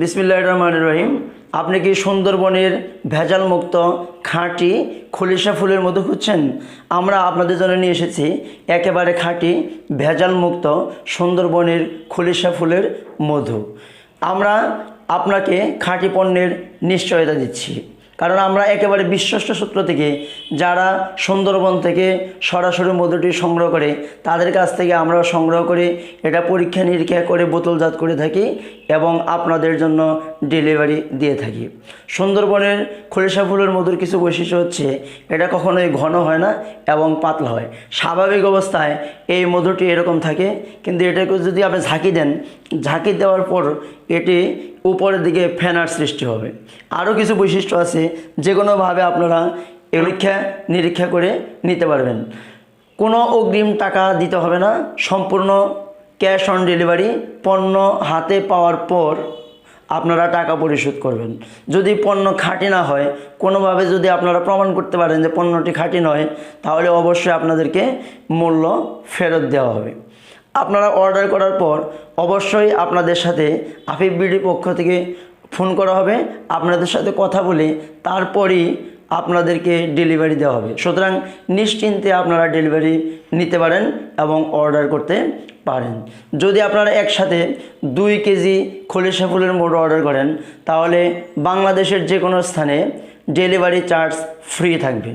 বিসমিল্লাহ রহমান রহিম। আপনি কি সুন্দরবনের ভেজাল মুক্ত খাঁটি খলিশা ফুলের মধু খুঁজছেন? আমরা আপনাদের জন্য নিয়ে এসেছি একেবারে খাঁটি ভেজাল মুক্ত সুন্দরবনের খলিশা ফুলের মধু। আমরা আপনাকে খাঁটি পণ্যের নিশ্চয়তা দিচ্ছি। কারণ আমরা একেবারে বিশ্বস্ত সূত্র থেকে যারা সুন্দরবন থেকে সরাসরি মধুটি সংগ্রহ করে, তাদের কাছ থেকে আমরা সংগ্রহ করে, এটা পরীক্ষা নিরীক্ষা করে বোতলজাত করে থাকি এবং আপনাদের জন্য ডেলিভারি দিয়ে থাকি। সুন্দরবনের খলিশা ফুলের মধুর কিছু বৈশিষ্ট্য হচ্ছে, এটা কখনোই ঘন হয় না এবং পাতলা হয়। স্বাভাবিক অবস্থায় এই মধুটি এরকম থাকে, কিন্তু এটাকে যদি আপনি ঝাঁকি দেন, ঝাঁকি দেওয়ার পর এটি উপরের দিকে ফেনার সৃষ্টি হবে। আরও কিছু বৈশিষ্ট্য আছে যে কোনোভাবে আপনারা পরীক্ষা নিরীক্ষা করে নিতে পারবেন। কোনো অগ্রিম টাকা দিতে হবে না, সম্পূর্ণ ক্যাশ অন ডেলিভারি পণ্য হাতে পাওয়ার পর আপনারা টাকা পরিশোধ করবেন। যদি পণ্য খাঁটি না হয়, কোনোভাবে যদি আপনারা প্রমাণ করতে পারেন যে পণ্যটি খাঁটি নয়, তাহলে অবশ্যই আপনাদেরকে মূল্য ফেরত দেওয়া হবে। আপনারা অর্ডার করার পর অবশ্যই আপনাদের সাথে আফিফ বিডির পক্ষ থেকে ফোন করা হবে। আপনাদের সাথে কথা বলে তারপরই আপনাদেরকে ডেলিভারি দেওয়া হবে। সুতরাং নিশ্চিন্তে আপনারা ডেলিভারি নিতে পারেন এবং অর্ডার করতে পারেন। যদি আপনারা একসাথে দুই কেজি খলিশা ফুলের মোড় অর্ডার করেন, তাহলে বাংলাদেশের যে কোনো স্থানে ডেলিভারি চার্জ ফ্রি থাকবে।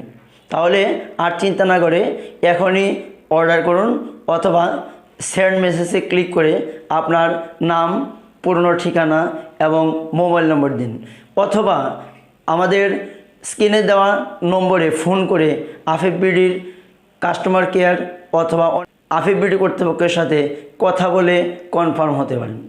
তাহলে আর চিন্তা না করে এখনই অর্ডার করুন অথবা সেন্ড মেসেজে ক্লিক করে আপনার নাম, পুরনো ঠিকানা এবং মোবাইল নম্বর দিন। অথবা আমাদের স্ক্রিনে দেওয়া নম্বরে ফোন করে আফিফ বিডির কাস্টমার কেয়ার অথবা আফিফ বিডি কর্তৃপক্ষের সাথে কথা বলে কনফার্ম হতে পারেন।